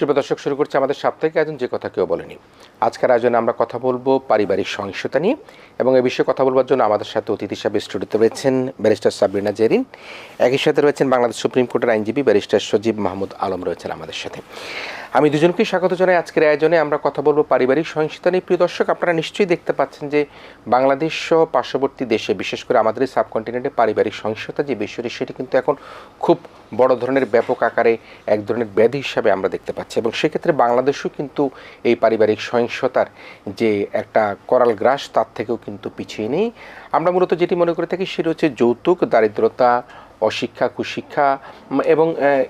শুভ দর্শক, শুরু করছে আমাদের সাপ্তাহিক আয়োজন, যে কথা কেউ বলেনি। আজকের আয়োজনে আমরা কথা বলব পারিবারিক সহিংসতা নিয়ে। এবং এ বিষয়ে কথা বলবার জন্য আমাদের সাথে অতিথি হিসাবে স্টুডিওতে রয়েছেন ব্যারিস্টার সাবরিনা জেরিন। একই সাথে রয়েছেন বাংলাদেশ সুপ্রিম কোর্টের আইনজীবী ব্যারিস্টার সজীব মাহমুদ আলম রয়েছেন আমাদের সাথে। আমি দুজনকেই স্বাগত জানাই আজকের আয়োজনে। আমরা কথা বলব পারিবারিক সহিংসতা নিয়ে। প্রিয় দর্শক, আপনারা নিশ্চয়ই দেখতে পাচ্ছেন যে বাংলাদেশ সহ পার্শ্ববর্তী দেশে, বিশেষ করে আমাদের সাবকন্টিনেন্টে পারিবারিক সহিংসতা যে বিষয়টি, সেটি কিন্তু এখন খুব বড় ধরনের ব্যাপক আকারে এক ধরনের ব্যাধি হিসাবে আমরা দেখতে পাচ্ছি। এবং সেক্ষেত্রে বাংলাদেশও কিন্তু এই পারিবারিক সহিংসতার যে একটা করাল গ্রাস, তার থেকেও কিন্তু পিছিয়ে নেই। আমরা মূলত যেটি মনে করে থাকি সেটি হচ্ছে যৌতুক দারিদ্রতা অশিক্ষা, কুশিক্ষা এবং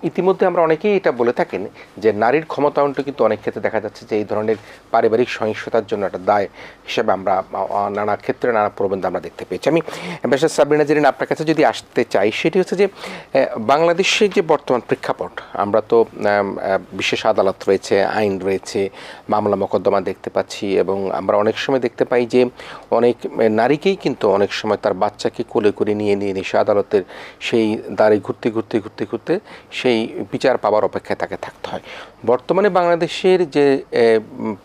ইতিমধ্যে আমরা অনেকেই এটা বলে থাকেন যে নারীর ক্ষমতায়নটা কিন্তু অনেক ক্ষেত্রে দেখা যাচ্ছে যে এই ধরনের পারিবারিক সহিংসতার জন্য একটা দায় হিসেবে আমরা নানা ক্ষেত্রে নানা প্রবন্ধ আমরা দেখতে পেয়েছি। আমি বেশার সাবরিনা জেরিন আপনার কাছে যদি আসতে চাই, সেটি হচ্ছে যে বাংলাদেশের যে বর্তমান প্রেক্ষাপট, আমরা তো বিশেষ আদালত রয়েছে, আইন রয়েছে, মামলা মোকদ্দমা দেখতে পাচ্ছি এবং আমরা অনেক সময় দেখতে পাই যে অনেক নারীকেই কিন্তু অনেক সময় তার বাচ্চাকে কোলে করে নিয়ে নিয়ে এসে আদালতের সেই দাঁড়িয়ে ঘুরতে ঘুরতে ঘুরতে ঘুরতে সেই বিচার পাওয়ার অপেক্ষায় তাকে থাকতে হয়। বর্তমানে বাংলাদেশের যে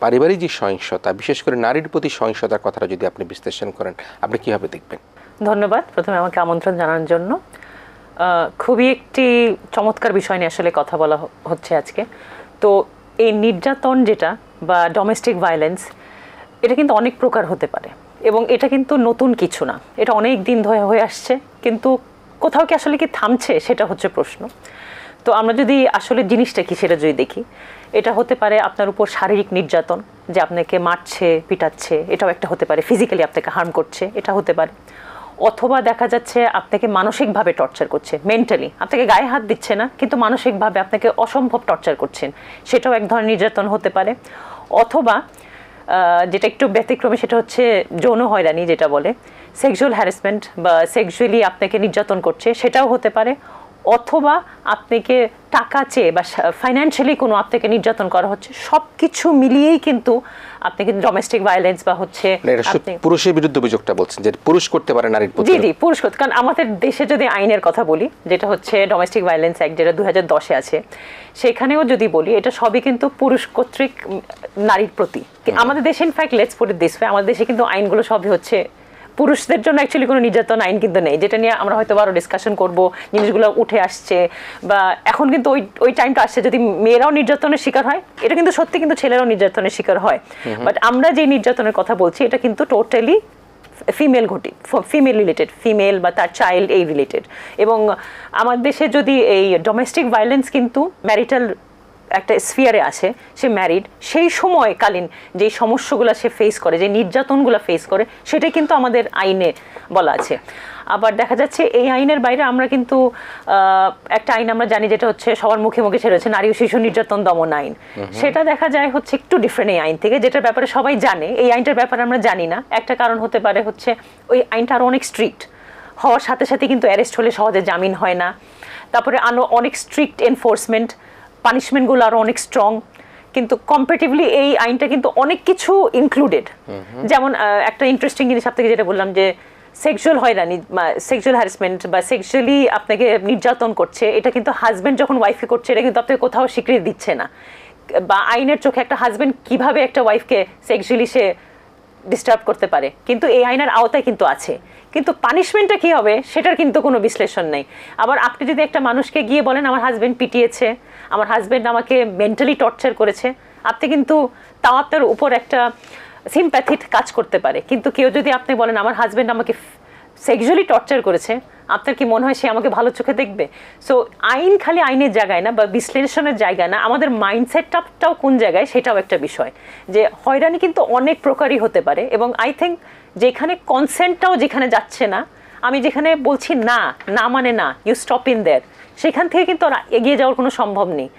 পারিবারিক যে সহিংসতা, বিশেষ করে নারীর প্রতি সহিংসতার কথাটা যদি আপনি বিশ্লেষণ করেন, আপনি কীভাবে দেখবেন? ধন্যবাদ। প্রথমে আমাকে আমন্ত্রণ জানানোর জন্য। খুবই একটি চমৎকার বিষয় নিয়ে আসলে কথা বলা হচ্ছে আজকে। তো এই নির্যাতন যেটা বা ডোমেস্টিক ভায়োলেন্স এটা কিন্তু অনেক প্রকার হতে পারে। এবং এটা কিন্তু নতুন কিছু না। এটা অনেক দিন ধরে হয়ে আসছে, কিন্তু কোথাও কি আসলে কি থামছে? সেটা হচ্ছে প্রশ্ন। তো আমরা যদি আসলে জিনিসটা কি সেটা যদি দেখি, এটা হতে পারে আপনার উপর শারীরিক নির্যাতন, যে আপনাকে মারছে, পিটাচ্ছে, এটাও একটা হতে পারে। ফিজিক্যালি আপনাকে হার্ম করছে, এটা হতে পারে। অথবা দেখা যাচ্ছে আপনাকে মানসিকভাবে টর্চার করছে মেন্টালি আপনাকে গায়ে হাত দিচ্ছে না, কিন্তু মানসিকভাবে আপনাকে অসম্ভব টর্চার করছেন। সেটাও এক ধরনের নির্যাতন হতে পারে। অথবা যেটা একটু ব্যতিক্রমী, সেটা হচ্ছে যৌন হয়রানি যেটা বলে। সেক্সুয়াল হ্যারাসমেন্ট বা সেক্সুয়ালি আপনাকে নির্যাতন করছে, সেটাও হতে পারে। অথবা আপনাকে টাকা চেয়ে বা ফাইন্যান্সিয়ালি কোনো আপনাকে নির্যাতন করা হচ্ছে সব কিছু মিলিয়েই কিন্তু আপনাকে ডোমেস্টিক ভায়োলেন্স বা হচ্ছে আপনি পুরুষের বিরুদ্ধে অভিযোগটা বলছেন যে পুরুষ করতে পারে নারীর প্রতি জি জি পুরুষ কর্তৃক। কারণ আমাদের দেশে যদি আইনের কথা বলি যেটা হচ্ছে ডোমেস্টিক ভায়োলেন্স অ্যাক্ট যেটা দু হাজার দশে আছে সেখানেও যদি বলি এটা সবই কিন্তু পুরুষ কর্তৃক নারীর প্রতি আমাদের দেশে ইনফ্যাক্ট লেটস পুট দিস আমাদের দেশে কিন্তু আইনগুলো সবই হচ্ছে পুরুষদের জন্য অ্যাকচুয়ালি কোনো নির্যাতন আইন কিন্তু নেই যেটা নিয়ে আমরা হয়তো আরও ডিসকাশন করব জিনিসগুলো উঠে আসছে বা এখন কিন্তু ওই ওই টাইমটা আসছে যদি মেয়েরাও নির্যাতনের শিকার হয় এটা কিন্তু সত্যি কিন্তু ছেলেরাও নির্যাতনের শিকার হয়। বাট আমরা যে নির্যাতনের কথা বলছি এটা কিন্তু টোটালি ফিমেল ঘটি ফিমেল রিলেটেড ফিমেল বা তার চাইল্ড এই রিলেটেড এবং আমার দেশে যদি এই ডোমেস্টিক ভায়োলেন্স কিন্তু ম্যারিটাল একটা স্ফিয়ারে আছে সে ম্যারিড সেই সময়কালীন যে সমস্যাগুলো সে ফেস করে যে নির্যাতনগুলো ফেস করে সেটাই কিন্তু আমাদের আইনে বলা আছে। আবার দেখা যাচ্ছে এই আইনের বাইরে আমরা কিন্তু একটা আইন আমরা জানি যেটা হচ্ছে সবার মুখে মুখে ছেড়ে হচ্ছে নারী ও শিশু নির্যাতন দমন আইন। সেটা দেখা যায় হচ্ছে একটু ডিফারেন্ট এই আইন থেকে যেটার ব্যাপারে সবাই জানে। এই আইনটার ব্যাপারে আমরা জানি না। একটা কারণ হতে পারে হচ্ছে ওই আইনটা আরও অনেক স্ট্রিক্ট হওয়ার সাথে সাথে কিন্তু অ্যারেস্ট হলে সহজে জামিন হয় না। তারপরে আরও অনেক স্ট্রিক্ট এনফোর্সমেন্ট পানিশমেন্টগুলো আরও অনেক স্ট্রং কিন্তু কম্পারেটিভলি এই আইনটা কিন্তু অনেক কিছু ইনক্লুডেড যেমন একটা ইন্টারেস্টিং জিনিস আপনাকে যেটা বললাম যে সেক্সুয়াল হয়রানি সেক্সুয়াল হ্যারাসমেন্ট বা সেক্সুয়ালি আপনাকে নির্যাতন করছে এটা কিন্তু হাজব্যান্ড যখন ওয়াইফকে করছে এটা কিন্তু আপনাকে কোথাও স্বীকৃতি দিচ্ছে না। বা আইনের চোখে একটা হাজব্যান্ড কীভাবে একটা ওয়াইফকে সেক্সুয়ালি সে ডিস্টার্ব করতে পারে কিন্তু এই আইনের আওতায় কিন্তু আছে। কিন্তু পানিশমেন্টটা কি হবে? সেটার কিন্তু কোনো বিশ্লেষণ নেই। আবার আপনি যদি একটা মানুষকে গিয়ে বলেন, আমার হাজব্যান্ড পিটিয়েছে, আমার হাজব্যান্ড আমাকে মেন্টালি টর্চার করেছে, আপনি কিন্তু তাও আপনার উপর একটা সিম্প্যাথি কাজ করতে পারে। কিন্তু কেউ যদি আপনি বলেন, আমার হাজব্যান্ড আমাকে সেক্সুয়ালি টর্চার করেছে, আপনার কি মনে হয় সে আমাকে ভালো চোখে দেখবে? সো আইন খালি আইনের জায়গায় না, বা বিশ্লেষণের জায়গায় না, আমাদের মাইন্ডসেটটাও কোন জায়গায় সেটাও একটা বিষয়। যে হয়রানি কিন্তু অনেক প্রকারই হতে পারে এবং আই থিঙ্ক যেখানে কনসেন্টটাও যেখানে যাচ্ছে না, আমি যেখানে বলছি না না মানে না ইউ স্টপ ইন দেয়ার সেখান থেকে কিন্তু এগিয়ে যাওয়ার কোনো সম্ভব নেই।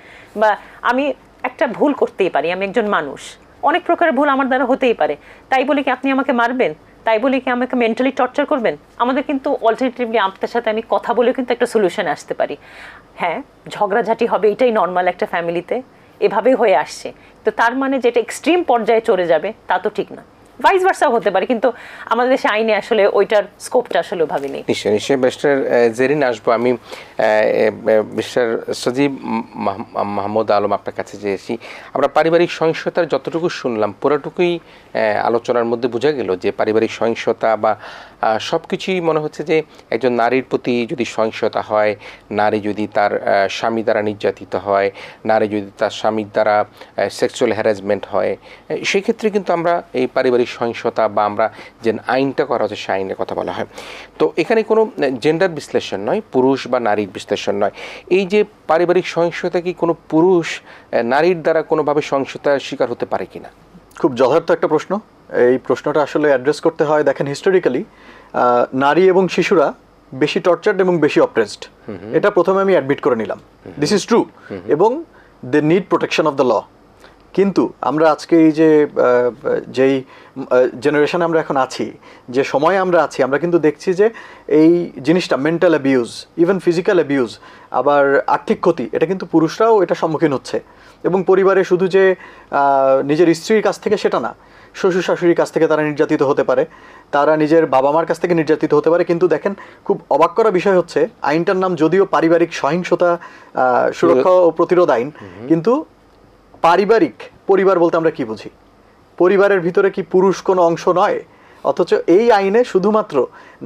বা আমি একটা ভুল করতেই পারি, আমি একজন মানুষ। অনেক প্রকারের ভুল আমার দ্বারা হতেই পারে। তাই বলে কি আপনি আমাকে মারবেন? তাই বলে কি আমাকে মেন্টালি টর্চার করবেন? আমাদের কিন্তু অল্টারনেটিভলি আপনার সাথে আমি কথা বলেও কিন্তু একটা সলিউশন আসতে পারি। হ্যাঁ ঝগড়াঝাটি হবে, এটাই নর্মাল একটা ফ্যামিলিতে এভাবেই হয়ে আসছে। তো তার মানে যেটা এক্সট্রিম পর্যায়ে চলে যাবে, তা তো ঠিক না। ভাইস ভার্সাও হতে পারে, কিন্তু আমাদের দেশে আইনে আসলে ওইটার স্কোপটা আসলে ওভাবে নেই। নিশ্চয়ই নিশ্চয়ই মিস্টার জেরিন আসব। আমি মিস্টার সজীব মাহ- মাহমুদ আলম আপনার কাছে যে এসি আমরা পারিবারিক সহিংসতার যতটুকু শুনলাম, পুরোটুকুই আলোচনার মধ্যে বোঝা গেল যে পারিবারিক সহিংসতা বা সব কিছুই মনে হচ্ছে যে একজন নারীর প্রতি যদি সহিংসতা হয়, নারী যদি তার স্বামী দ্বারা নির্যাতিত হয়, নারী যদি তার স্বামীর দ্বারা সেক্সুয়াল হ্যারাসমেন্ট হয় সেক্ষেত্রে কিন্তু আমরা এই পারিবারিক সহিংসতা বা আমরা যে আইনটা করা হচ্ছে সে আইনের কথা বলা হয়। তো এখানে কোনো জেন্ডার বিশ্লেষণ নয় পুরুষ বা নারীর বিশ্লেষণ নয়। এই যে পারিবারিক সহিংসতা কি কোনো পুরুষ নারীর দ্বারা কোনোভাবে সহিংসতার শিকার হতে পারে কিনা? খুব যথার্থ একটা প্রশ্ন। এই প্রশ্নটা আসলে অ্যাড্রেস করতে হয় দেখেন হিস্টোরিক্যালি নারী এবং শিশুরা বেশি টর্চার্ড এবং বেশি অপ্রেসড এটা প্রথমে আমি অ্যাডমিট করে নিলাম। দিস ইজ ট্রু এবং they need protection of the law কিন্তু আমরা আজকে এই যে যেই জেনারেশনে আমরা এখন আছি যে সময়ে আমরা আছি আমরা কিন্তু দেখছি যে এই জিনিসটা mental abuse even physical abuse আবার আর্থিক ক্ষতি এটা কিন্তু পুরুষরাও এটা সম্মুখীন হচ্ছে। এবং পরিবারে শুধু যে নিজের স্ত্রীর কাছ থেকে সেটা না শ্বশুর শাশুড়ির কাছ থেকে তারা নির্যাতিত হতে পারে তারা নিজের বাবা মার কাছ থেকে নির্যাতিত হতে পারে কিন্তু দেখেন খুব অবাক করা বিষয় হচ্ছে আইনটার নাম যদিও পারিবারিক সহিংসতা সুরক্ষা ও প্রতিরোধ আইন কিন্তু পারিবারিক পরিবার বলতে আমরা কি বুঝি? পরিবারের ভিতরে কি পুরুষ কোনো অংশ নয়? অথচ এই আইনে শুধুমাত্র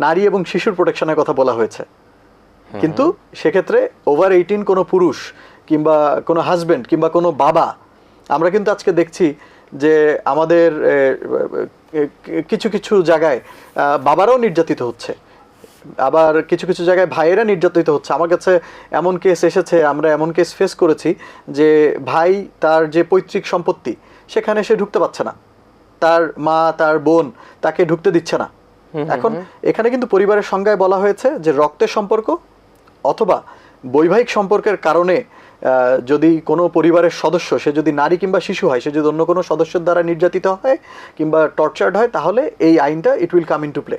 নারী এবং শিশুর প্রোটেকশনের কথা বলা হয়েছে। কিন্তু সেক্ষেত্রে ওভার এইটিন কোনো পুরুষ কিংবা কোনো হাজবেন্ড কিংবা কোনো বাবা আমরা কিন্তু আজকে দেখছি যে আমাদের কিছু কিছু জায়গায় বাবারাও নির্যাতিত হচ্ছে। আবার কিছু কিছু জায়গায় ভাইয়েরা নির্যাতিত হচ্ছে। আমার কাছে এমন কেস এসেছে আমরা এমন কেস ফেস করেছি যে ভাই তার যে পৈতৃক সম্পত্তি সেখানে সে ঢুকতে পারছে না। তার মা তার বোন তাকে ঢুকতে দিচ্ছে না। এখন এখানে কিন্তু পরিবারের সংজ্ঞায় বলা হয়েছে যে রক্তের সম্পর্ক অথবা বৈবাহিক সম্পর্কের কারণে যদি কোনো পরিবারের সদস্য সে যদি নারী কিংবা শিশু হয় সে যদি অন্য কোনো সদস্যের দ্বারা নির্যাতিত হয় কিংবা টর্চার্ড হয় তাহলে এই আইনটা it will come into play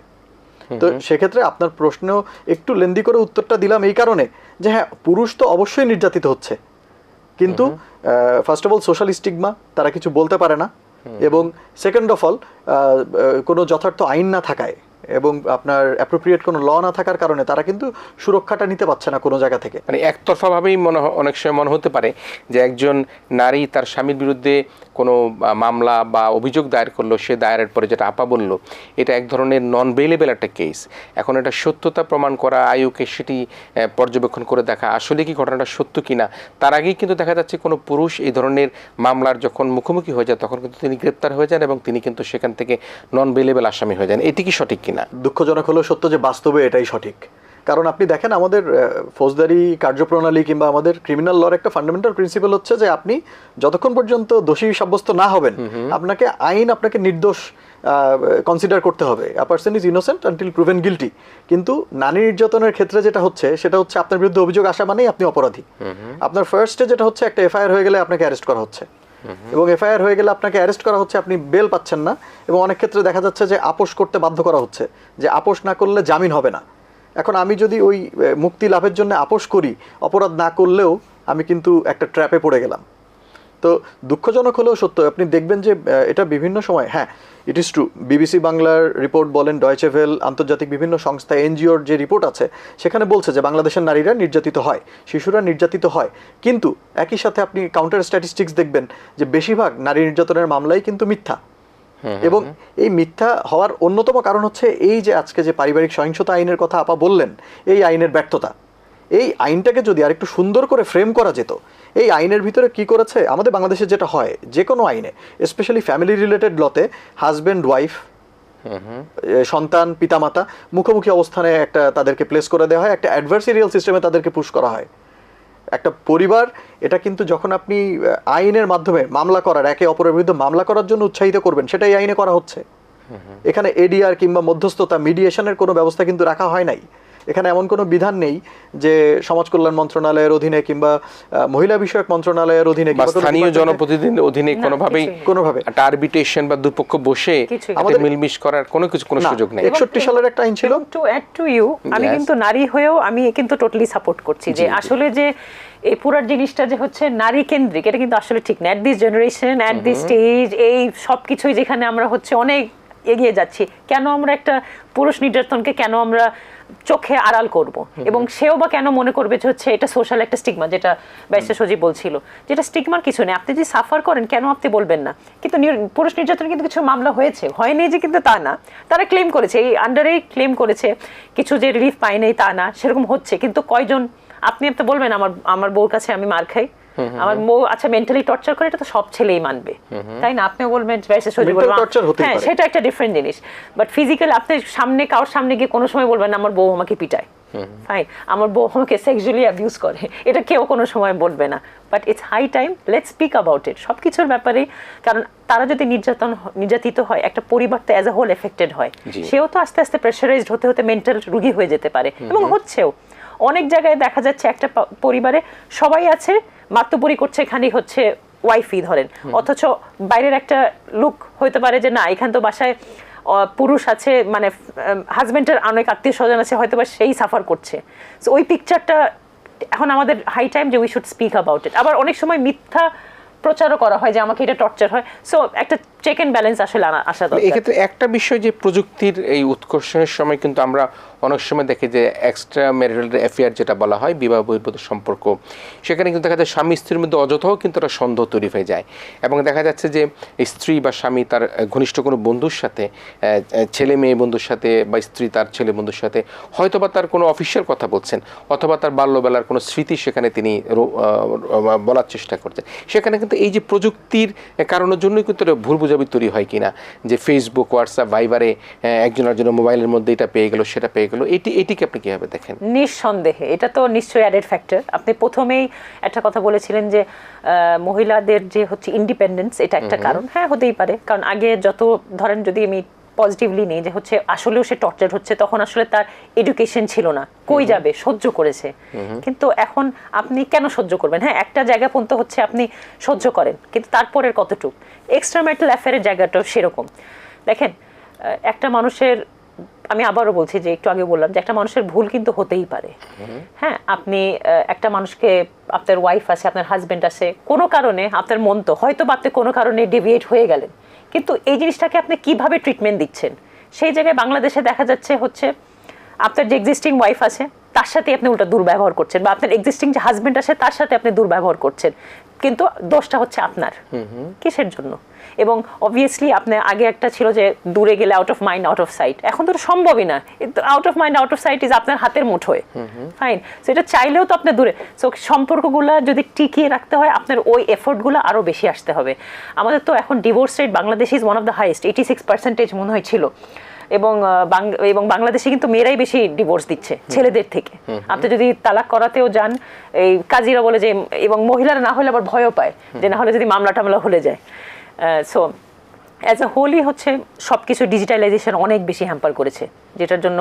তো সেক্ষেত্রে আপনার প্রশ্ন একটু লেন্দি করে উত্তরটা দিলাম এই কারণে যে হ্যাঁ পুরুষ তো অবশ্যই নির্যাতিত হচ্ছে। কিন্তু first of all social stigma তারা কিছু বলতে পারে না। এবং সেকেন্ড অফ অল কোনো যথার্থ আইন না থাকায়। এবং আপনার অ্যাপ্রোপ্রিয়েট কোনো ল না থাকার কারণে তারা কিন্তু সুরক্ষাটা নিতে পারছে না কোনো জায়গা থেকে। মানে একতরফাভাবেই মনে অনেক সময় মনে হতে পারে যে একজন নারী তার স্বামীর বিরুদ্ধে কোনো মামলা বা অভিযোগ দায়ের করল, সে দায়েরের পরে যেটা আপা বলল, এটা এক ধরনের নন বেলেবেল একটা কেস এখন এটা সত্যতা প্রমাণ করা আয়ুকে সেটি পর্যবেক্ষণ করে দেখা, আসলে কি ঘটনাটা সত্য কি না তার আগেই কিন্তু দেখা যাচ্ছে কোনো পুরুষ এই ধরনের মামলার যখন মুখোমুখি হয়ে যায়, তখন কিন্তু তিনি গ্রেপ্তার হয়ে যান এবং তিনি কিন্তু সেখান থেকে নন বেলেবেল আসামি হয়ে যান। এটি কি সঠিক কিনা। দুঃখজনক হলেও সত্য যে বাস্তবে এটাই সঠিক। কারণ আপনি দেখেন আমাদের ফৌজদারি কার্যপ্রণালী কিংবা আমাদের ক্রিমিনাল লর একটা ফান্ডামেন্টাল প্রিন্সিপাল হচ্ছে যে আপনি যতক্ষণ পর্যন্ত দোষী সাব্যস্ত না হবেন আপনাকে আইন আপনাকে নির্দোষ কনসিডার করতে হবে। A person is innocent until proven guilty কিন্তু নারী নির্যাতনের ক্ষেত্রে যেটা হচ্ছে সেটা হচ্ছে আপনার বিরুদ্ধে অভিযোগ আসা মানেই আপনি অপরাধী। আপনার ফার্স্টে যেটা হচ্ছে একটা এফআইআর হয়ে গেলে আপনাকে অ্যারেস্ট করা হচ্ছে। এবং এফআইআর হয়ে গেলে আপনাকে অ্যারেস্ট করা হচ্ছে, আপনি বেল পাচ্ছেন না এবং অনেক ক্ষেত্রে দেখা যাচ্ছে যে আপোষ করতে বাধ্য করা হচ্ছে, যে আপোষ না করলে জামিন হবে না। এখন আমি যদি ওই মুক্তি লাভের জন্য আপোষ করি, অপরাধ না করলেও আমি কিন্তু একটা ট্র্যাপে পড়ে গেলাম। তো দুঃখজনক হলেও সত্য আপনি দেখবেন যে এটা বিভিন্ন সময় হ্যাঁ ইট ইজ ট্রু বিবিসি বাংলার রিপোর্ট বলেন ডয়চেভেল আন্তর্জাতিক বিভিন্ন সংস্থা এনজিওর যে রিপোর্ট আছে সেখানে বলছে যে বাংলাদেশের নারীরা নির্যাতিত হয় শিশুরা নির্যাতিত হয়। কিন্তু একই সাথে আপনি কাউন্টার স্ট্যাটিস্টিক্স দেখবেন যে বেশিরভাগ নারী নির্যাতনের মামলাই কিন্তু মিথ্যা। এবং এই মিথ্যা হওয়ার অন্যতম কারণ হচ্ছে এই যে আজকে যে পারিবারিক সহিংসতা আইনের কথা আপা বললেন এই আইনের ব্যর্থতা। এই আইনটাকে যদি আরেকটু সুন্দর করে ফ্রেম করা যেত এই আইনের ভিতরে কি করেছে? আমাদের বাংলাদেশে যেটা হয় যে কোনো আইনে স্পেশালি ফ্যামিলি রিলেটেড লতে হাজব্যান্ড ওয়াইফ সন্তান পিতামাতা মুখোমুখি অবস্থানে একটা তাদেরকে প্লেস করে দেওয়া হয় একটা অ্যাডভার্সেরিয়াল সিস্টেমে তাদেরকে পুশ করা হয়। একটা পরিবার এটা কিন্তু যখন আপনি আইনের মাধ্যমে মামলা করার একে অপরের বিরুদ্ধে মামলা করার জন্য উৎসাহিত করবেন সেটাই আইনে করা হচ্ছে। এখানে এডিআর কিংবা মধ্যস্থতা মিডিয়েশনের কোনো ব্যবস্থা কিন্তু রাখা হয় নাই। এখানে এমন কোনো বিধান নেই যে সমাজ কল্যাণ মন্ত্রণালয়ের অধীনে কিংবা মহিলা বিষয়ক মন্ত্রণালয়ের অধীনে স্থানীয় জনপ্রতিনিধির অধীনে কোনোভাবেই কোনোভাবে। একটা আরবিটেশন বা দুপক্ষ বসে আমাদের মিলমিশ করার কোনো কিছু কোনো সুযোগ নেই। 61 সালের একটা আইন ছিল। টু অ্যাড টু ইউ আমি কিন্তু নারী হয়েও আমি কিন্তু টোটালি সাপোর্ট করছি যে আসলে যে এই পুরার জিনিসটা যে হচ্ছে নারী কেন্দ্রিক এটা কিন্তু আসলে ঠিক না। At this generation at this stage এই সব কিছুই যেখানে আমরা হচ্ছে অনেক এগিয়ে যাচ্ছি কেন আমরা একটা পুরুষ নির্যাতনকে কেন আমরা চোখে আড়াল করব। এবং সেও বা কেন মনে করবে যে হচ্ছে এটা সোশ্যাল একটা স্টিগমা যেটা ব্যারিস্টার সজীব বলছিল। যেটা স্টিগমার কিছু নেই। আপনি যদি সাফার করেন কেন আপনি বলবেন না? কিন্তু পুরুষ নির্যাতন কিন্তু কিছু মামলা হয়েছে। হয়নি যে কিন্তু তা না। তারা ক্লেম করেছে। এই আন্ডারেই ক্লেম করেছে। কিছু যে রিলিফ পায় পায়নি তা না। সেরকম হচ্ছে। কিন্তু কয়জন? আপনি আপনি বলবেন আমার আমার বউর কাছে আমি মার খাই। আমার বউ আচ্ছা মেন্টালি টর্চার করে এটা তো সব ছেলেই মানবে। তাই না? আপনিও বলবেন সজীব Mental বলবেন, হ্যাঁ সেটা একটা ডিফারেন্ট জিনিস। বাট ফিজিক্যাল আপনি সামনে কারোর সামনে গিয়ে কোনো সময় বলবেন না, আমার বউ আমাকে পিটায়। ফাইন আমার বউ আমাকে সেক্সুয়ালি অ্যাবিউজ করে। এটা কেউ কোনো সময় বলবে না। But it's high time let's speak about it সব কিছুর ব্যাপারেই কারণ তারা যদি নির্যাতন নির্যাতিত হয় একটা পরিবার তো অ্যাজ এ হোল এফেক্টেড হয় সেও তো আস্তে আস্তে প্রেশারাইজড হতে হতে মেন্টাল রুগী হয়ে যেতে পারে। এবং হচ্ছেও। অনেক জায়গায় দেখা যাচ্ছে একটা পরিবারে সবাই আছে মাতুপুরি করছে এখানে হচ্ছে ওয়াইফি ধরেন। অথচ বাইরের একটা লুক হইতে পারে যে না এখান তো বাসায় পুরুষ আছে মানে হাজব্যান্ডের অনেক আত্মীয় স্বজন আছে হয়তো বা সেই সাফার করছে। সো ওই পিকচারটা এখন আমাদের হাই টাইম যে we should speak about it আবার অনেক সময় মিথ্যা প্রচারও করা হয় যে আমাকে এটা টর্চার হয়। সো একটা চেক এন্ড ব্যালেন্স আসলে আসা দরকার। এক্ষেত্রে একটা বিষয় যে প্রযুক্তির এই উৎকর্ষণের সময় কিন্তু আমরা অনেক সময় দেখি যে এক্সট্রা ম্যারিটাল অ্যাফেয়ার যেটা বলা হয় বিবাহ বহির্ভূত সম্পর্ক সেখানে কিন্তু দেখা যায় স্বামী স্ত্রীর মধ্যে অযথাও কিন্তু একটা সন্দেহ তৈরি হয়ে যায়। এবং দেখা যাচ্ছে যে স্ত্রী বা স্বামী তার ঘনিষ্ঠ কোনো বন্ধুর সাথে ছেলে মেয়ে বন্ধুর সাথে বা স্ত্রী তার ছেলে বন্ধুর সাথে হয়তোবা তার কোনো অফিসিয়াল কথা বলছেন অথবা তার বাল্যবেলার কোনো স্মৃতি সেখানে তিনি বলার চেষ্টা করছেন। সেখানে কিন্তু এই যে প্রযুক্তির কারণের জন্যই কিন্তু ভুল বোঝাবি তৈরি হয় কিনা? যে ফেসবুক হোয়াটসঅ্যাপ ভাইবারে একজন জন্য মোবাইলের মধ্যে এটা পেয়ে গেল সেটা পেয়ে গেল এটি এটিকে আপনি কীভাবে দেখেন? নিঃসন্দেহে এটা তো নিশ্চয়ই অ্যাডেড ফ্যাক্টর আপনি প্রথমেই একটা কথা বলেছিলেন যে আহ, মহিলাদের যে হচ্ছে ইন্ডিপেন্ডেন্স এটা একটা কারণ। হ্যাঁ হতেই পারে। কারণ আগে যত ধরেন যদি আমি পজিটিভলি নেই যে হচ্ছে আসলেও সে টর্চার হচ্ছে তখন আসলে তার এডুকেশন ছিল না। কই যাবে? সহ্য করেছে। কিন্তু এখন আপনি কেন সহ্য করবেন? হ্যাঁ একটা জায়গা পর্যন্ত হচ্ছে আপনি সহ্য করেন কিন্তু তারপরের কতটুক? এক্সট্রা মেটাল অ্যাফেয়ারের জায়গাটাও সেরকম। দেখেন একটা মানুষের আমি আবারও বলছি যে একটু আগে বললাম যে একটা মানুষের ভুল কিন্তু হতেই পারে। হ্যাঁ আপনি একটা মানুষকে আপনার ওয়াইফ আছে আপনার হাজবেন্ড আছে কোনো কারণে আপনার মন তো হয়তো বা আপনি কোনো কারণে ডেভিয়েট হয়ে গেলেন। কিন্তু এই জিনিসটাকে আপনি কীভাবে ট্রিটমেন্ট দিচ্ছেন? সেই জায়গায় বাংলাদেশে দেখা যাচ্ছে হচ্ছে আপনার যে এক্সিস্টিং ওয়াইফ আছে তার সাথে আপনি উল্টা দুর্ব্যবহার করছেন বা আপনার এক্সিস্টিং যে হাজবেন্ড আছে তার সাথে আপনি দুর্ব্যবহার করছেন। কিন্তু দোষটা হচ্ছে আপনার। কিসের জন্য? এবং অবভিয়াসলি আপনার আগে একটা ছিল যে দূরে গেলে out of mind out of sight এখন তো সম্ভবই না। Out of mind out of sight is আপনার হাতের মুঠোয় ফাইন সো এটা চাইলেও তো আপনার দূরে সো সম্পর্কগুলো যদি টিকিয়ে রাখতে হয় আপনার ওই এফোর্টগুলো আরও বেশি আসতে হবে। আমাদের তো এখন divorce rate Bangladesh is one of the highest eighty six percentage মনে হয় ছিল। এবং এবং বাংলাদেশে কিন্তু মেয়েরাই বেশি ডিভোর্স দিচ্ছে ছেলেদের থেকে। আপনি যদি তালাক করাতেও যান এই কাজীরা বলে যে এবং মহিলারা না হলে আবার ভয়ও পায়। যে না হলে যদি মামলা টামলা হলে যায়। সো অ্যাজ এ হোলি হচ্ছে সব কিছু ডিজিটালাইজেশন অনেক বেশি হ্যাম্পার করেছে, যেটার জন্য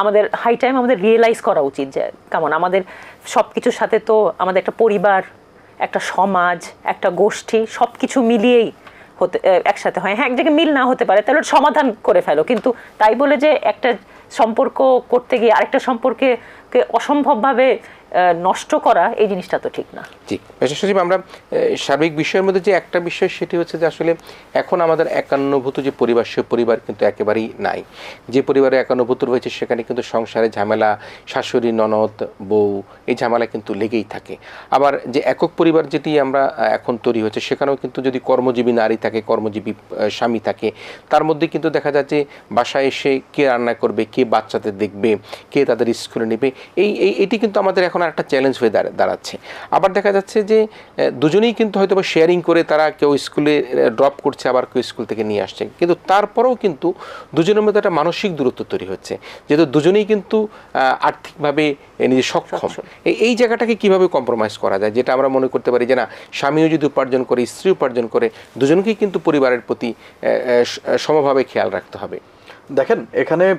আমাদের হাই টাইম আমাদের রিয়েলাইজ করা উচিত যে কেমন আমাদের সব কিছুর সাথে তো আমাদের একটা পরিবার, একটা সমাজ, একটা গোষ্ঠী সব কিছু মিলিয়েই হতে একসাথে হয়। হ্যাঁ এক জায়গায় মিল না হতে পারে, তাহলে সমাধান করে ফেলো। কিন্তু তাই বলে যে একটা সম্পর্ক করতে গিয়ে আরেকটা সম্পর্কে অসম্ভবভাবে নষ্ট করা এই জিনিসটা তো ঠিক না। জি। মেশা সচিব আমরা সার্বিক বিষয়ের মধ্যে যে একটা বিষয় সেটি হচ্ছে যে আসলে এখন আমাদের একান্নভূত যে পরিবার, সে পরিবার কিন্তু একেবারেই নাই। যে পরিবারে একান্নভূত রয়েছে, সেখানে কিন্তু সংসারে ঝামেলা, শাশুড়ি, ননদ, বউ, এই ঝামেলা কিন্তু লেগেই থাকে। আবার যে একক পরিবার যেটি আমরা এখন তৈরি হয়েছে, সেখানেও কিন্তু যদি কর্মজীবী নারী থাকে, কর্মজীবী স্বামী থাকে, তার মধ্যে কিন্তু দেখা যাচ্ছে বাসায় এসে কে রান্না করবে, কে বাচ্চাদের দেখবে, কে তাদের স্কুলে নেবে, এই এই, এটি কিন্তু আমাদের এখন একটা চ্যালেঞ্জ হয়ে দাঁড়াচ্ছে। আবার দেখা যাচ্ছে যে দুজনেই কিন্তু হয়তো বা শেয়ারিং করে তারা কেউ স্কুলে ড্রপ করছে আবার কেউ স্কুল থেকে নিয়ে আসছে। কিন্তু তারপরেও কিন্তু দুজনের মধ্যে একটা মানসিক দূরত্ব তৈরি হচ্ছে। যেহেতু দুজনেই কিন্তু আর্থিকভাবে নিজে সক্ষম। এই- জায়গাটাকে কীভাবে কম্প্রোমাইজ করা যায়? যেটা আমরা মনে করতে পারি যে না স্বামীও যদি উপার্জন করে স্ত্রী উপার্জন করে দুজনকেই কিন্তু পরিবারের প্রতি সমভাবে খেয়াল রাখতে হবে। দেখেন এখানে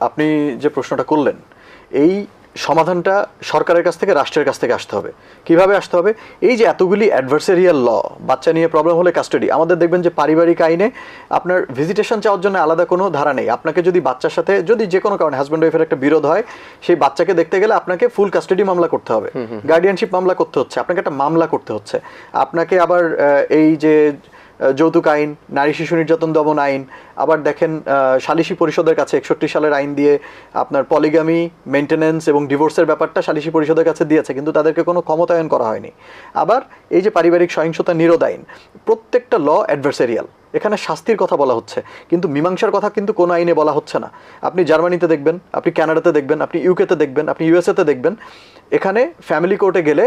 আপনি যে প্রশ্নটা করলেন এই সমাধানটা সরকারের কাছ থেকে রাষ্ট্রের কাছ থেকে আসতে হবে। কীভাবে আসতে হবে? এই যে এতগুলি অ্যাডভার্সারিয়াল ল বাচ্চা নিয়ে প্রবলেম হলে কাস্টাডি আমাদের দেখবেন যে পারিবারিক আইনে আপনার ভিজিটেশন চাওয়ার জন্য আলাদা কোনো ধারা নেই। আপনাকে যদি বাচ্চার সাথে যদি যে কোনো কারণে হাজব্যান্ড ওয়াইফের একটা বিরোধ হয় সেই বাচ্চাকে দেখতে গেলে আপনাকে ফুল কাস্টাডি মামলা করতে হবে। গার্ডিয়ানশিপ মামলা করতে হচ্ছে। আপনাকে একটা মামলা করতে হচ্ছে। আপনাকে আবার এই যে যৌতুক আইন, নারী শিশু নির্যাতন দমন আইন, আবার দেখেন সালিসি পরিষদের কাছে একষট্টি সালের আইন দিয়ে আপনার পলিগামি মেনটেনেন্স এবং ডিভোর্সের ব্যাপারটা সালিসি পরিষদের কাছে দিয়েছে, কিন্তু তাদেরকে কোনো ক্ষমতায়ন করা হয়নি। আবার এই যে পারিবারিক সহিংসতা নিরোধ আইন, প্রত্যেকটা ল অ্যাডভার্সারিয়াল এখানে শাস্তির কথা বলা হচ্ছে, কিন্তু মীমাংসার কথা কিন্তু কোনো আইনে বলা হচ্ছে না। আপনি জার্মানিতে দেখবেন, আপনি কানাডাতে দেখবেন, আপনি ইউকেতে দেখবেন, আপনি ইউএসএতে দেখবেন, এখানে ফ্যামিলি কোর্টে গেলে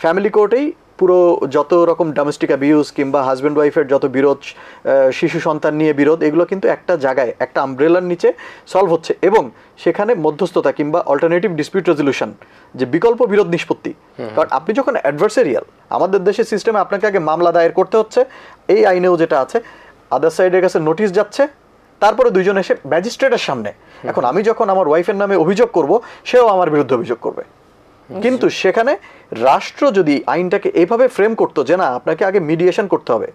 ফ্যামিলি কোর্টেই পুরো যত রকম ডোমেস্টিক অ্যাবিউজ কিংবা হাজব্যান্ড ওয়াইফের যত বিরোধ শিশু সন্তান নিয়ে বিরোধ এগুলো কিন্তু একটা জায়গায় একটা আমব্রেলার নিচে সলভ হচ্ছে। এবং সেখানে মধ্যস্থতা কিংবা অল্টারনেটিভ ডিসপিউট রেজলিউশন যে বিকল্প বিরোধ নিষ্পত্তি। কারণ আপনি যখন অ্যাডভার্সারিয়াল আমাদের দেশের সিস্টেমে আপনাকে আগে মামলা দায়ের করতে হচ্ছে এই আইনেও যেটা আছে আদার সাইডের কাছে নোটিশ যাচ্ছে তারপরে দুইজন এসে ম্যাজিস্ট্রেটের সামনে। এখন আমি যখন আমার ওয়াইফের নামে অভিযোগ করব সেও আমার বিরুদ্ধে অভিযোগ করবে। কিন্তু সেখানে রাষ্ট্র যদি আইনটাকে এইভাবে ফ্রেম করতো যে না, আপনাকে আগে মিডিয়েশন করতে হবে,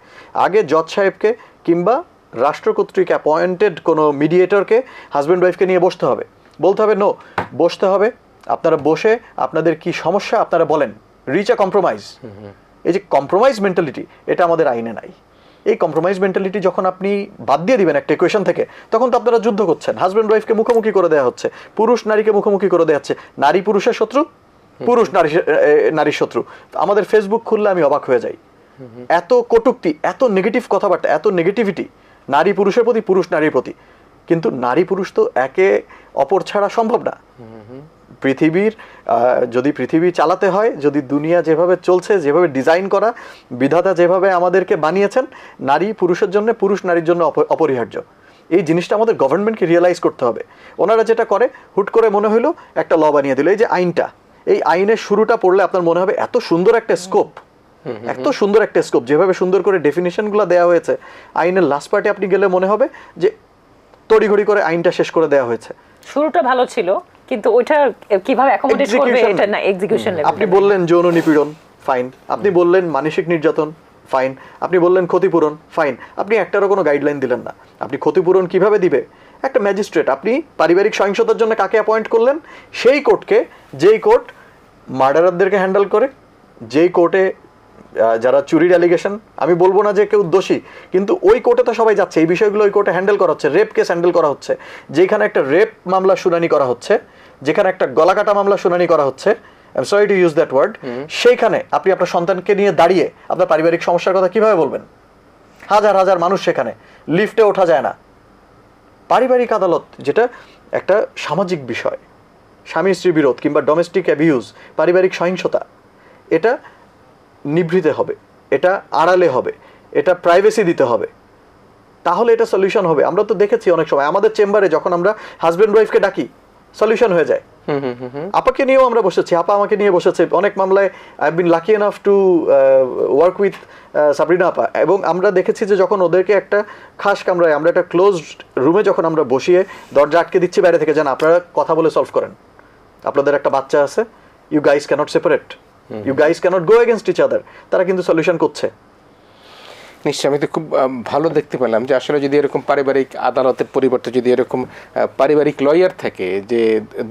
আগে জজ সাহেবকে কিংবা রাষ্ট্র কর্তৃক অ্যাপয়েন্টেড কোনো মিডিয়েটরকে হাজব্যান্ড ওয়াইফকে নিয়ে বসতে হবে। বলতে হবে নো বসতে হবে। আপনারা বসে আপনাদের কি সমস্যা আপনারা বলেন। রিচ আ কম্প্রোমাইজ এই যে কম্প্রোমাইজ মেন্টালিটি এটা আমাদের আইনে নাই। এই কম্প্রোমাইজ মেন্টালিটি যখন আপনি বাদ দিয়ে দিবেন একটা ইকুয়েশন থেকে, তখন তো আপনারা যুদ্ধ করছেন। হাজব্যান্ড ওয়াইফকে মুখোমুখি করে দেওয়া হচ্ছে, পুরুষ নারীকে মুখোমুখি করে দেওয়া হচ্ছে। নারী পুরুষের শত্রু পুরুষ, নারী নারীর শত্রু। আমাদের ফেসবুক খুললে আমি অবাক হয়ে যাই। এত কটুক্তি, এত নেগেটিভ কথাবার্তা, এত নেগেটিভিটি নারী পুরুষের প্রতি, পুরুষ নারীর প্রতি। কিন্তু নারী পুরুষ তো একে অপর ছাড়া সম্ভব না। পৃথিবীর যদি পৃথিবী চালাতে হয়, যদি দুনিয়া যেভাবে চলছে, যেভাবে ডিজাইন করা, বিধাতা যেভাবে আমাদেরকে বানিয়েছেন, নারী পুরুষের জন্য, পুরুষ নারীর জন্য অপরিহার্য। এই জিনিসটা আমাদের গভর্নমেন্টকে রিয়েলাইজ করতে হবে। ওনারা যেটা করে, হুট করে মনে হলো একটা ল বানিয়ে দিল, এই যে আইনটা। এই আইনের শুরুটা পড়লে আপনার মনে হবে এত সুন্দর একটা স্কোপ এত সুন্দর একটা স্কোপ যেভাবে সুন্দর করে ডেফিনেশনগুলো দেওয়া হয়েছে আইনের লাস্ট পার্টে আপনি গেলে মনে হবে যে তড়িঘড়ি করে আইনটা শেষ করে দেওয়া হয়েছে। শুরুটা ভালো ছিল কিন্তু ওইটা কীভাবে অ্যাকোমোডেট করবে এটা না এক্সিকিউশন আপনি বললেন যৌন নিপীড়ন ফাইন আপনি বললেন মানসিক নির্যাতন ফাইন আপনি বললেন ক্ষতিপূরণ ফাইন আপনি একটারও কোনো গাইডলাইন দিলেন না। আপনি ক্ষতিপূরণ কীভাবে দিবে? একটা ম্যাজিস্ট্রেট আপনি পারিবারিক সহিংসতার জন্য কাকে অ্যাপয়েন্ট করলেন? সেই কোর্টকে যেই কোর্ট মার্ডারারদেরকে হ্যান্ডেল করে যেই কোর্টে যারা চুরির অ্যালিগেশন আমি বলব না যে কেউ দোষী কিন্তু ওই কোর্টে তো সবাই যাচ্ছে এই বিষয়গুলো ওই কোর্টে হ্যান্ডেল করা হচ্ছে রেপ কেস হ্যান্ডেল করা হচ্ছে যেখানে একটা রেপ মামলা শুনানি করা হচ্ছে যেখানে একটা গলাকাটা মামলা শুনানি করা হচ্ছে I sorry to use that word সেইখানে আপনি আপনার সন্তানকে নিয়ে দাঁড়িয়ে আপনার পারিবারিক সমস্যার কথা কীভাবে বলবেন? হাজার হাজার মানুষ সেখানে লিফটে ওঠা যায় না। পারিবারিক আদালত যেটা একটা সামাজিক বিষয় স্বামী স্ত্রী বিরোধ কিংবা ডোমেস্টিক অ্যাবিউজ পারিবারিক সহিংসতা এটা নিভৃতে হবে এটা আড়ালে হবে এটা প্রাইভেসি দিতে হবে। তাহলে এটা সলিউশন হবে। আমরা তো দেখেছি অনেক সময় আমাদের চেম্বারে যখন আমরা হাজব্যান্ড ওয়াইফকে ডাকি সলিউশন হয়ে যায়। আপাকে নিয়েও আমরা বসেছি আপা আমাকে নিয়ে বসেছে। অনেক মামলায় I been lucky enough to work with Sabrina আপা। এবং আমরা দেখেছি যে যখন ওদেরকে একটা খাস কামরায় আমরা একটা ক্লোজড রুমে যখন আমরা বসিয়ে দরজা আটকে দিচ্ছি বাইরে থেকে যেন আপনারা কথা বলে সলভ করেন। আপনাদের একটা বাচ্চা আছে you guys can't separate you guys can't go against each other তারা কিন্তু সলিউশন করছে। নিশ্চয়ই আমি তো খুব ভালো দেখতে পেলাম যে আসলে যদি এরকম পারিবারিক আদালতের পরিবর্তে যদি এরকম পারিবারিক লয়ার থাকে যে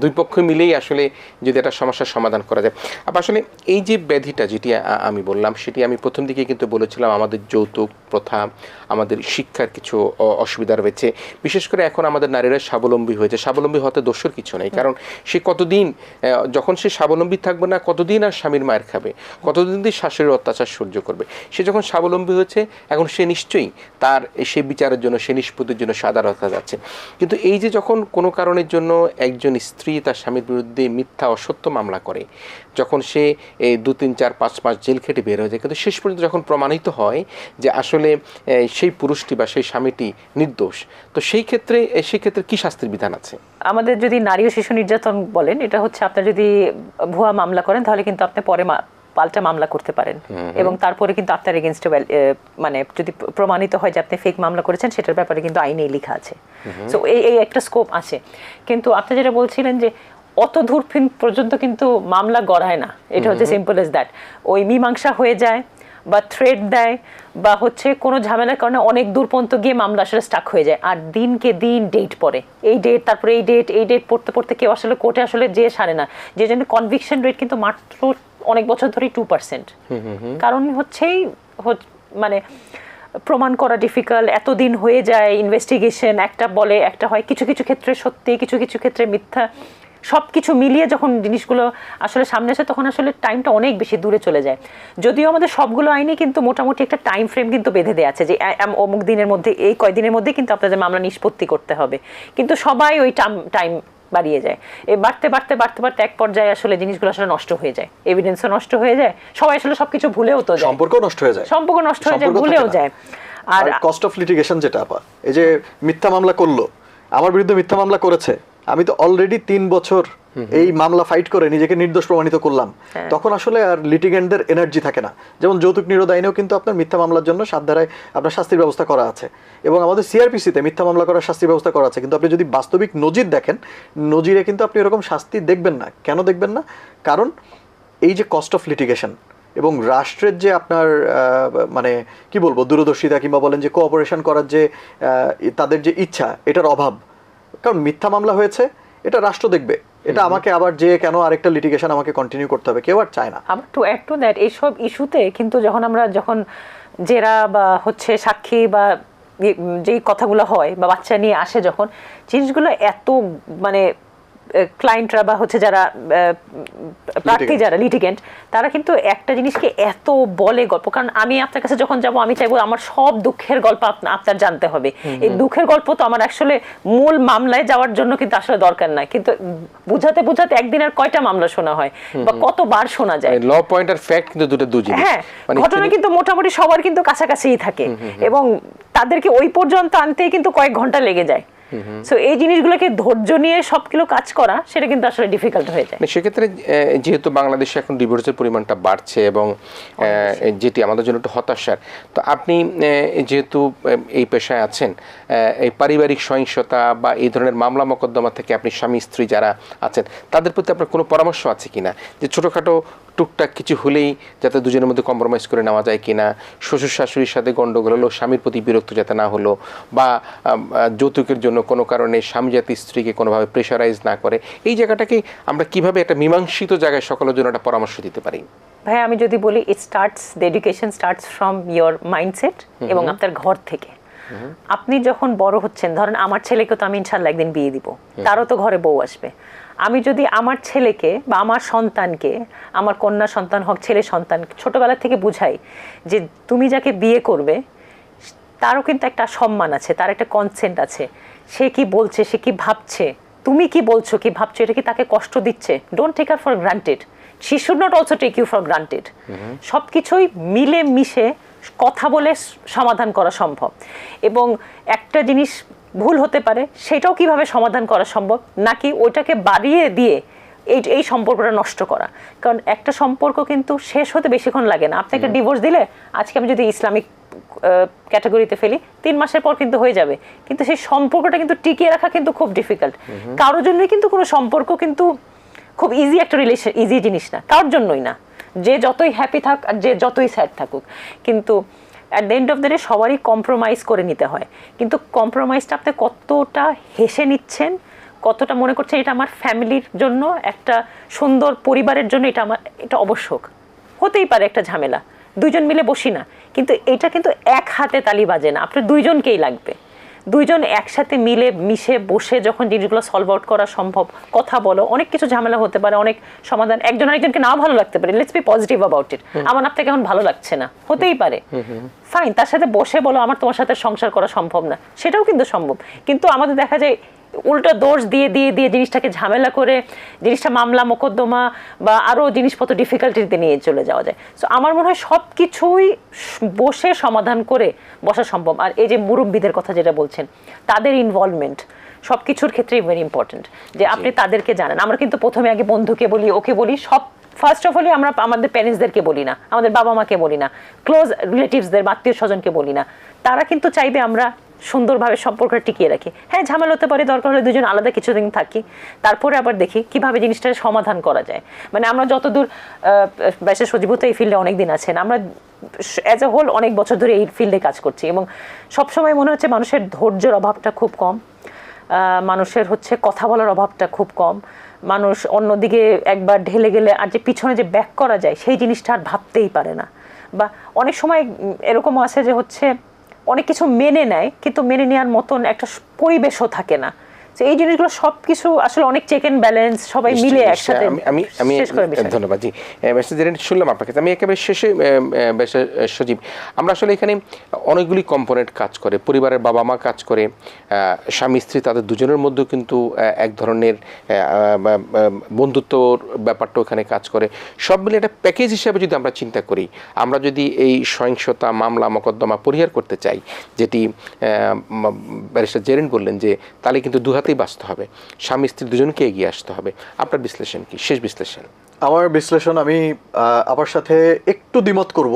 দুই পক্ষ মিলেই আসলে যদি একটা সমস্যার সমাধান করা যায়। আবার আসলে এই যে ব্যাধিটা যেটি আমি বললাম, সেটি আমি প্রথম দিকে কিন্তু বলেছিলাম, আমাদের যৌতুক, প্রথা, আমাদের শিক্ষার কিছু অসুবিধা রয়েছে। বিশেষ করে এখন আমাদের নারীরা স্বাবলম্বী হয়েছে। স্বাবলম্বী হতে দোষের কিছু নেই, কারণ সে কতদিন যখন সে স্বাবলম্বী থাকবে না, কতদিন আর স্বামীর মায়ের খাবে? কতদিন দিয়ে শাশুড়ির অত্যাচার সহ্য করবে? সে যখন স্বাবলম্বী হয়েছে এখন সে নিশ্চয়ই তার সে বিচারের জন্য, সে নিষ্পত্তির জন্য সাধারণতা যাচ্ছে। কিন্তু এই যে যখন কোনো কারণের জন্য একজন স্ত্রী তার স্বামীর বিরুদ্ধে মিথ্যা, অসত্য মামলা করে, যখন সে দু, তিন, চার, পাঁচ মাস জেল খেটে বের হয়ে যায়, কিন্তু শেষ পর্যন্ত যখন প্রমাণিত হয় যে আসলে সেই পুরুষটি বা সেই স্বামীটি নির্দোষ, তো সেই ক্ষেত্রে সেই ক্ষেত্রে কি শাস্তির বিধান আছে? আমাদের যদি নারী ও শিশু নির্যাতন বলেন, এটা হচ্ছে আপনার যদি ভুয়া মামলা করেন, তাহলে কিন্তু আপনি পরে পাল্টা মামলা করতে পারেন। এবং তারপরে কিন্তু আপনার এগেনস্টে মানে যদি প্রমাণিত হয় যে আপনি ফেক মামলা করেছেন সেটার ব্যাপারে কিন্তু আইনেই লেখা আছে। সো এই এই একটা স্কোপ আছে। কিন্তু আপনি যেটা বলছিলেন যে অত দূর পর্যন্ত কিন্তু মামলা গড়ায় না। এটা হচ্ছে সিম্পল এস দ্যাট ওই মীমাংসা হয়ে যায় বা থ্রেড দেয় বা হচ্ছে কোনো ঝামেলার কারণে অনেক দূর পর্যন্ত গিয়ে মামলা আসলে স্টাক হয়ে যায়। আর দিনকে দিন ডেট পড়ে। এই ডেট তারপরে এই ডেট এই ডেট পড়তে পড়তে কেউ আসলে কোর্টে আসলে যে সারে না। যে জন্য কনভিকশন রেট কিন্তু মাত্র অনেক বছর ধরেই টু পার্সেন্ট কারণ হচ্ছেই হচ- মানে প্রমাণ করা ডিফিকাল্ট এতদিন হয়ে যায় ইনভেস্টিগেশন একটা বলে, একটা হয়। কিছু কিছু ক্ষেত্রে সত্যি, কিছু কিছু ক্ষেত্রে মিথ্যা। সব কিছু মিলিয়ে যখন জিনিসগুলো আসলে সামনে আসে তখন আসলে টাইমটা অনেক বেশি দূরে চলে যায়। যদিও আমাদের সবগুলো আইনে কিন্তু মোটামুটি একটা টাইম ফ্রেম কিন্তু বেঁধে দেওয়া আছে যে এ- অমুক দিনের মধ্যে এই কয়দিনের মধ্যে কিন্তু আপনাদের মামলা নিষ্পত্তি করতে হবে। কিন্তু সবাই ওই টাইম বাড়িয়ে যায়। এই বাড়তে বাড়তে বাড়তে বাড়তে এক পর্যায়ে আসলে জিনিসগুলো আসলে নষ্ট হয়ে যায়। এভিডেন্সও নষ্ট হয়ে যায়। সবাই আসলে সবকিছু ভুলেও তো সম্পর্ক নষ্ট হয়ে যায়। সম্পর্ক নষ্ট হয়ে যায় ভুলেও যায়। আর আর কস্ট অফ লিটিগেশন যেটা আপা এই যে মিথ্যা মামলা করল আমার বিরুদ্ধে মিথ্যা মামলা করেছে আমি তো অলরেডি তিন বছর এই মামলা ফাইট করে নিজেকে নির্দোষ প্রমাণিত করলাম। হ্যাঁ। তখন আসলে আর লিটিগেন্টদের এনার্জি থাকে না। যেমন যৌতুক নিরোধ আইনেও কিন্তু আপনার মিথ্যা মামলার জন্য সাত ধারায় আপনার শাস্তির ব্যবস্থা করা আছে। এবং আমাদের সিআরপিসিতে মিথ্যা মামলা করার শাস্তির ব্যবস্থা করা আছে। কিন্তু আপনি যদি বাস্তবিক নজির দেখেন নজিরে কিন্তু আপনি এরকম শাস্তি দেখবেন না। কেন দেখবেন না? কারণ এই যে কস্ট অফ লিটিগেশন এবং রাষ্ট্রের যে আপনার মানে কি বলব দূরদর্শিতা কিংবা বলেন যে কোঅপারেশন করার যে তাদের যে ইচ্ছা এটার অভাব। কারণ মিথ্যা মামলা হয়েছে এটা রাষ্ট্র দেখবে। এটা আমাকে আবার যে কেন আরেকটা লিটিগেশন আমাকে কন্টিনিউ করতে হবে কেউ আর চায় না। আমার টু অ্যাড টু দ্যাট এইসব ইস্যুতে কিন্তু যখন আমরা যখন জেরা বা হচ্ছে সাক্ষী বা যেই কথাগুলো হয় বা বাচ্চা নিয়ে আসে যখন জিনিসগুলো এত মানে ক্লায়েন্টরা বা হচ্ছে যারা প্রার্থী যারা লিটিগেন্ট তারা কিন্তু একটা জিনিসকে এত বলে গল্প। কারণ আমি আপনার কাছে যখন যাব আমি চাইব আমার সব দুঃখের গল্প আপনার জানতে হবে। এই দুঃখের গল্প তো আমার আসলে মূল মামলায় যাওয়ার জন্য কিন্তু আসলে দরকার নাই। কিন্তু বুঝাতে বুঝাতে একদিন আর কয়টা মামলা শোনা হয়? বা কতবার শোনা যায়? ল পয়েন্ট আর ফ্যাক্ট কিন্তু দুটো দু জিনিস। হ্যাঁ মানে ঘটনা কিন্তু মোটামুটি সবার কিন্তু কাছাকাছিই থাকে। এবং তাদেরকে ওই পর্যন্ত আনতেই কিন্তু কয়েক ঘণ্টা লেগে যায়। সো এই জিনিসগুলোকে ধৈর্য নিয়ে সবগুলো কাজ করা সেটা কিন্তু আসলে ডিফিকাল্ট হয়ে যায়। মানে সেক্ষেত্রে যেহেতু বাংলাদেশে এখন ডিভোর্সের পরিমাণটা বাড়ছে এবং যেটি আমাদের জন্য একটু হতাশার তো আপনি যেহেতু এই পেশায় আছেন এই পারিবারিক সহিংসতা বা এই ধরনের মামলা মোকদ্দমা থেকে আপনি স্বামী স্ত্রী যারা আছেন তাদের প্রতি আপনার কোনো পরামর্শ আছে কিনা? যে ছোটোখাটো টুকটাক কিছু হলেই যাতে দুজনের মধ্যে কম্প্রোমাইজ করে নেওয়া যায় কিনা? শ্বশুর শাশুড়ির সাথে গণ্ডগোল হলো স্বামীর প্রতি বিরক্ত যাতে না হলো বা যৌতুকের জন্য কোনো কারণে স্বামী যাতে স্ত্রীকে কোনোভাবে প্রেশারাইজ না করে এই জায়গাটাকে আমরা কীভাবে একটা মীমাংসিত জায়গায় সকলের জন্য একটা পরামর্শ দিতে পারি? ভাই আমি যদি বলি it starts the education starts from your mindset এবং আপনার ঘর থেকে। আপনি যখন বড় হচ্ছেন ধরেন আমার ছেলেকে তো আমি ইনশাল্লাহ একদিন বিয়ে দিব। তারও তো ঘরে বউ আসবে। আমি যদি আমার ছেলেকে বা আমার সন্তানকে আমার কন্যা সন্তান হোক ছেলে সন্তান ছোটবেলা থেকে বুঝাই যে তুমি যাকে বিয়ে করবে তারও কিন্তু একটা সম্মান আছে তার একটা কনসেন্ট আছে। সে কি বলছে সে কি ভাবছে? তুমি কি বলছো কি ভাবছ? এটা কি তাকে কষ্ট দিচ্ছে? Don't take her for granted she should not also take you for granted সব কিছুই মিলে মিশে কথা বলে সমাধান করা সম্ভব। এবং একটা জিনিস ভুল হতে পারে সেটাও কীভাবে সমাধান করা সম্ভব? নাকি ওইটাকে বাড়িয়ে দিয়ে এই এই সম্পর্কটা নষ্ট করা? কারণ একটা সম্পর্ক কিন্তু শেষ হতে বেশিক্ষণ লাগে না। আপনাকে ডিভোর্স দিলে আজকে আমি যদি ইসলামিক ক্যাটাগরিতে ফেলি তিন মাসের পর কিন্তু হয়ে যাবে। কিন্তু সেই সম্পর্কটা কিন্তু টিকিয়ে রাখা কিন্তু খুব ডিফিকাল্ট কারোর জন্যই কিন্তু কোনো সম্পর্ক কিন্তু খুব ইজি একটা রিলেশন ইজি জিনিস না। কারোর জন্যই না। যে যতই হ্যাপি থাক আর যে যতই স্যাড থাকুক। কিন্তু at the end of the day সবারই কম্প্রোমাইজ করে নিতে হয়। কিন্তু কম্প্রোমাইজটা আপনি কতটা হেসে নিচ্ছেন কতটা মনে করছেন এটা আমার ফ্যামিলির জন্য একটা সুন্দর পরিবারের জন্য এটা আমার এটা আবশ্যক হতেই পারে একটা ঝামেলা। দুইজন মিলে বসি না। কিন্তু এটা কিন্তু এক হাতে তালি বাজে না। আপনার দুইজনকেই লাগবে। দুইজন একসাথে মিলে মিশে বসে যখন জিনিসগুলো সলভ আউট করা সম্ভব কথা বলো অনেক কিছু ঝামেলা হতে পারে অনেক সমাধান একজন আরেকজনকে নাও ভালো লাগতে পারে। Let's be positive about it আমার আপনাকে এখন ভালো লাগছে না। হতেই পারে। ফাইন তার সাথে বসে বলো আমার তোমার সাথে সংসার করা সম্ভব না। সেটাও কিন্তু সম্ভব। কিন্তু আমাদের দেখা যায় উল্টো দোষ দিয়ে দিয়ে দিয়ে জিনিসটাকে ঝামেলা করে জিনিসটা মামলা মোকদ্দমা বা আরও জিনিসপত্র ডিফিকাল্টিতে নিয়ে চলে যাওয়া যায়। সো আমার মনে হয় সব কিছুই বসে সমাধান করে বসা সম্ভব। আর এই যে মুরব্বীদের কথা যেটা বলছেন তাদের ইনভলভমেন্ট সব কিছুর ক্ষেত্রেই ভেরি ইম্পর্টেন্ট যে আপনি তাদেরকে জানেন। আমরা কিন্তু প্রথমে আগে বন্ধুকে বলি ওকে বলি সব ফার্স্ট অফ অলই আমরা আমাদের প্যারেন্টসদেরকে বলি না আমাদের বাবা মাকে বলি না ক্লোজ রিলেটিভসদের আত্মীয় স্বজনকে বলি না। তারা কিন্তু চাইবে আমরা সুন্দরভাবে সম্পর্কটা টিকিয়ে রাখি। হ্যাঁ ঝামেলা হতে পারে, দরকার হলে দুজন আলাদা কিছুদিন থাকি। তারপরে আবার দেখি কীভাবে জিনিসটার সমাধান করা যায়। মানে আমরা যতদূর বিশেষ সজীবত এই ফিল্ডে অনেক দিন আছেন, আমরা অ্যাজ এ হোল অনেক বছর ধরে এই ফিল্ডে কাজ করছি এবং সবসময় মনে হচ্ছে মানুষের ধৈর্যের অভাবটা খুব কম মানুষের হচ্ছে কথা বলার অভাবটা খুব কম। মানুষ অন্যদিকে একবার ঢেলে গেলে আর যে পিছনে যে ব্যাক করা যায়, সেই জিনিসটা আর ভাবতেই পারে না। বা অনেক সময় এরকমও আছে যে হচ্ছে অনেক কিছু মেনে নেয় কিন্তু মেনে নেওয়ার মতন একটা পরিবেশও থাকে না। তো এই জিনিসগুলো সবকিছু আসলে অনেক চেক এন্ড ব্যালেন্স সবাই মিলে। একসাথে আমি আমি। ধন্যবাদ জি। ব্যারিস্টার জেরিন শুনলাম আপনার কাছে। আমি একেবারে শেষে সজীব। আমরা আসলে এখানে অনেকগুলি কম্পোনেন্ট কাজ করে। পরিবারের বাবা মা কাজ করে স্বামী স্ত্রী তাদের দুজনের মধ্যেও কিন্তু এক ধরনের বন্ধুত্বর ব্যাপারটা ওখানে কাজ করে। সব মিলে একটা প্যাকেজ হিসাবে যদি আমরা চিন্তা করি আমরা যদি এই সহিংসতা মামলা মোকদ্দমা পরিহার করতে চাই যেটি ব্যারিস্টার জেরিন বললেন যে তাহলে কিন্তু দুহাতেই বাঁচতে হবে। স্বামী স্ত্রী দুজনকে এগিয়ে আসতে হবে। আপনার বিশ্লেষণ কি? শেষ বিশ্লেষণ। আমার বিশ্লেষণ আমি আহ, সাথে একটু দ্বিমত করব।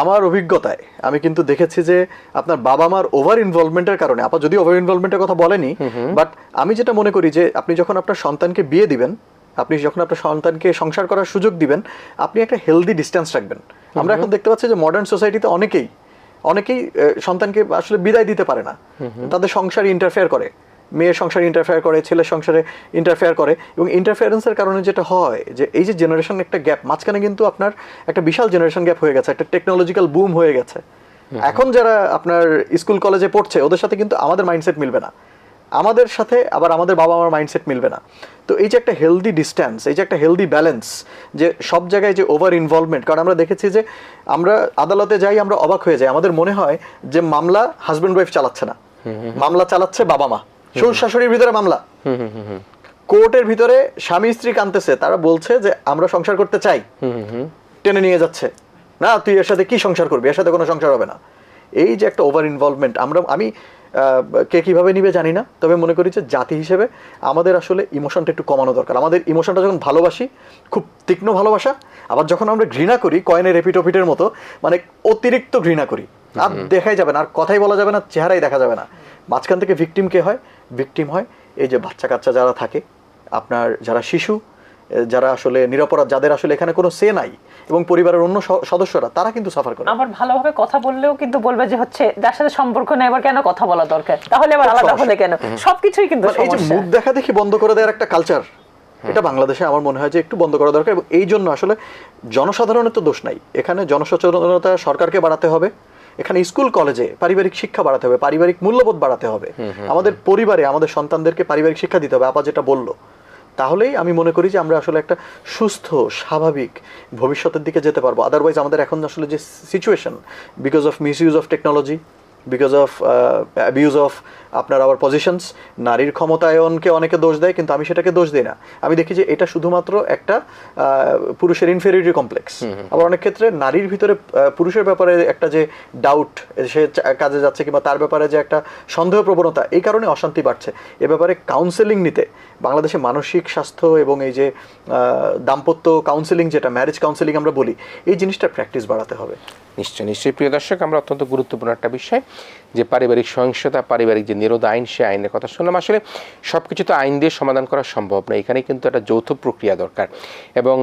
আমার অভিজ্ঞতায় আমি কিন্তু দেখেছি যে আপনার বাবা মার ওভার ইনভলভমেন্টের কারণে আপা যদি ওভার ইনভলভমেন্টের কথা বলেনি বাট আমি যেটা মনে করি যে আপনি যখন আপনার সন্তানকে বিয়ে দিবেন আপনি যখন আপনার সন্তানকে সংসার করার সুযোগ দিবেন আপনি একটা হেলদি ডিস্টেন্স রাখবেন। আমরা এখন দেখতে পাচ্ছি যে মডার্ন সোসাইটিতে অনেকেই অনেকেই সন্তানকে আসলে বিদায় দিতে পারে না। তাদের সংসারে ইন্টারফেয়ার করে। মেয়ের সংসারে ইন্টারফেয়ার করে ছেলের সংসারে ইন্টারফেয়ার করে এবং ইন্টারফেয়ারেন্সের কারণে যেটা হয় যে এই যে জেনারেশন একটা গ্যাপ মাঝখানে কিন্তু আপনার একটা বিশাল জেনারেশন গ্যাপ হয়ে গেছে একটা টেকনোলজিক্যাল বুম হয়ে গেছে। এখন যারা আপনার স্কুল কলেজে পড়ছে ওদের সাথে কিন্তু আমাদের মাইন্ডসেট মিলবে না। আমাদের সাথে আবার আমাদের বাবা মার মাইন্ডসেট মিলবে না। তো এই যে একটা হেলদি ডিস্ট্যান্স এই যে একটা হেলদি ব্যালেন্স যে সব জায়গায় যে ওভার ইনভলভমেন্ট কারণ আমরা দেখেছি যে আমরা আদালতে যাই আমরা অবাক হয়ে যাই। আমাদের মনে হয় যে মামলা হাজব্যান্ড ওয়াইফ চালাচ্ছে না। মামলা চালাচ্ছে বাবা মা শ্বশুর শাশুড়ির ভিতরে মামলা। কোর্টের ভিতরে স্বামী স্ত্রী কানতেছে তারা বলছে যে আমরা সংসার করতে চাই। টেনে নিয়ে যাচ্ছে। না তুই এর সাথে কি সংসার করবি? এর সাথে কোনো সংসার হবে না। এই যে একটা ওভার ইনভলভমেন্ট আমরা আমি কে কীভাবে নিবে জানি না তবে মনে করি যে জাতি হিসেবে আমাদের আসলে ইমোশনটা একটু কমানো দরকার। আমাদের ইমোশনটা যখন ভালোবাসি খুব তীক্ষ্ণ ভালোবাসা আবার যখন আমরা ঘৃণা করি কয়েনের এপিটোপিটের মতো মানে অতিরিক্ত ঘৃণা করি আর দেখাই যাবে না আর কথাই বলা যাবে না চেহারাই দেখা যাবে না। মাঝখান থেকে ভিকটিম কে হয় ভিকটিম হয় এই যে বাচ্চা কাচ্চা যারা থাকে আপনার যারা শিশু যারা আসলে নিরপরাধ যাদের আসলে এখানে কোনো সে নাই এবং পরিবারের অন্য সদস্যরা তারা কিন্তু সাফার করে। আবার ভালোভাবে কথা বললেও কিন্তু বলবে যে হচ্ছে যার সাথে সম্পর্ক নেই আবার কেন কথা বলা দরকার? তাহলে আবার আলাদা হলে কেন? সবকিছুই কিন্তু এই যে মুখ দেখা দেখি বন্ধ করে দেওয়ার একটা কালচার এটা বাংলাদেশে আমার মনে হয় যে একটু বন্ধ করা দরকার এবং এই জন্য আসলে জনসাধারণের তো দোষ নাই। এখানে জনসচেতনতা সরকারকে বাড়াতে হবে এখানে স্কুল কলেজে পারিবারিক শিক্ষা বাড়াতে হবে পারিবারিক মূল্যবোধ বাড়াতে হবে। আমাদের পরিবারে আমাদের সন্তানদেরকে পারিবারিক শিক্ষা দিতে হবে। আপা যেটা বলল তাহলেই আমি মনে করি যে আমরা আসলে একটা সুস্থ স্বাভাবিক ভবিষ্যতের দিকে যেতে পারব। আদারওয়াইজ আমাদের এখন আসলে যে situation because of misuse of technology because of abuse of আপনার আবার পজিশনস নারীর ক্ষমতায়নকে অনেকে দোষ দেয় কিন্তু আমি সেটাকে দোষ দিই না। আমি দেখি যে এটা শুধুমাত্র একটা পুরুষের ইনফেরিয়রিটি কমপ্লেক্স আবার অনেক ক্ষেত্রে নারীর ভিতরে পুরুষের ব্যাপারে একটা যে ডাউট সে কাজে যাচ্ছে কিংবা তার ব্যাপারে যে একটা সন্দেহ প্রবণতা এই কারণে অশান্তি বাড়ছে। এ ব্যাপারে কাউন্সেলিং নিতে বাংলাদেশে মানসিক স্বাস্থ্য এবং এই যে দাম্পত্য কাউন্সেলিং যেটা ম্যারেজ কাউন্সেলিং আমরা বলি এই জিনিসটা প্র্যাকটিস বাড়াতে হবে। নিশ্চয় নিশ্চয়ই। প্রিয় দর্শক আমরা অত্যন্ত গুরুত্বপূর্ণ একটা বিষয় যে পারিবারিক সহিংসতা, পারিবারিক যে নিরোধ আইন, সে আইনের কথা শুনলাম। আসলে সব কিছু তো আইন দিয়ে সমাধান করা সম্ভব না এখানে কিন্তু একটা যৌথ প্রক্রিয়া দরকার। এবং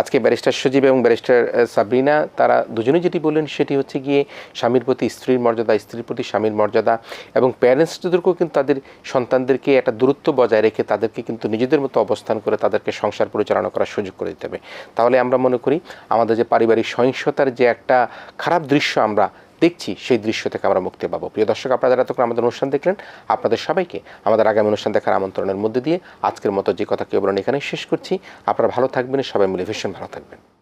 আজকে ব্যারিস্টার সজীব এবং ব্যারিস্টার সাবরিনা, তারা দুজনেই যেটি বললেন, সেটি হচ্ছে গিয়ে স্বামীর প্রতি স্ত্রীর মর্যাদা, স্ত্রীর প্রতি স্বামীর মর্যাদা এবং প্যারেন্টসদেরকেও কিন্তু তাদের সন্তানদেরকে একটা দূরত্ব বজায় রেখে তাদেরকে কিন্তু নিজেদের মতো অবস্থান করে তাদেরকে সংসার পরিচালনা করার সুযোগ করে দিতে হবে। তাহলে আমরা মনে করি, আমাদের যে পারিবারিক সহিংসতার যে একটা খারাপ দৃশ্য আমরা দেখছি সেই দৃশ্য থেকে আমরা মুক্তি পাব। প্রিয় দর্শক, আপনারা যারা এতক্ষণ আমাদের অনুষ্ঠান দেখলেন, আপনাদের সবাইকে আমাদের আগামী অনুষ্ঠান দেখার আমন্ত্রণের মধ্যে দিয়ে আজকের মতো যে কথা কেউ বলেন এখানে শেষ করছি। আপনারা ভালো থাকবেন, সবাই মিলে ভীষণ ভালো থাকবেন।